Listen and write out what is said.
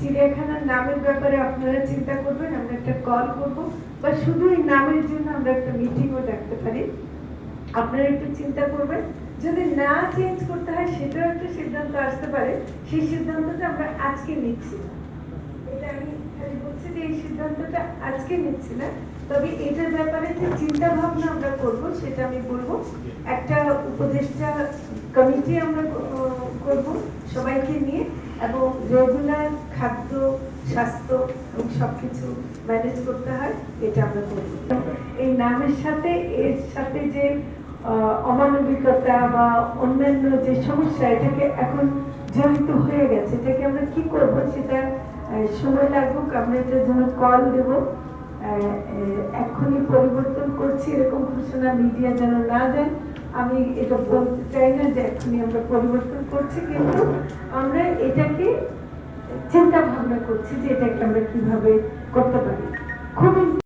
চিড়িয়াখানার নামের ব্যাপারে আপনারা চিন্তা করবেন, আমরা একটা কল করব। বা শুধু এই নামের জন্য আমরা একটা মিটিংও ডাকতে পারি। আপনারা একটু চিন্তা করবেন। যদি না চেঞ্জ করতে হয়, সেটাও একটা সিদ্ধান্ত আসতে পারে। সেই সিদ্ধান্তটা আমরা আজকে নিচ্ছি। এটা আমি খালি বলছি যে এই সিদ্ধান্তটা আজকে নিচ্ছি না। তবে এটার ব্যাপারে যে চিন্তা ভাবনা আমরা করব, সেটা আমি বলব। একটা উপদেষ্টা কমিটি আমরা করব সবাইকে নিয়ে এবং রেগুলার খাদ্য, স্বাস্থ্য এবং সবকিছু ম্যানেজ করতে হয়, এটা আমরা করব। এই নামের সাথে, এর সাথে যে অমানবিকতা বা অন্যান্য যে সমস্যা, এটাকে এখন জড়িত হয়ে গেছে। এটাকে আমরা কি করব সেটা সময় লাগুক, আমরা এটার জন্য কল দেব। এখনই পরিবর্তন করছি, এরকম ঘোষণা মিডিয়া যেন না দেন আমি এটা বলতে চাই না যে এখনই আমরা পরিবর্তন করছি, কিন্তু আমরা এটাকে চিন্তা ভাবনা করছি যে এটাকে আমরা কীভাবে করতে পারি।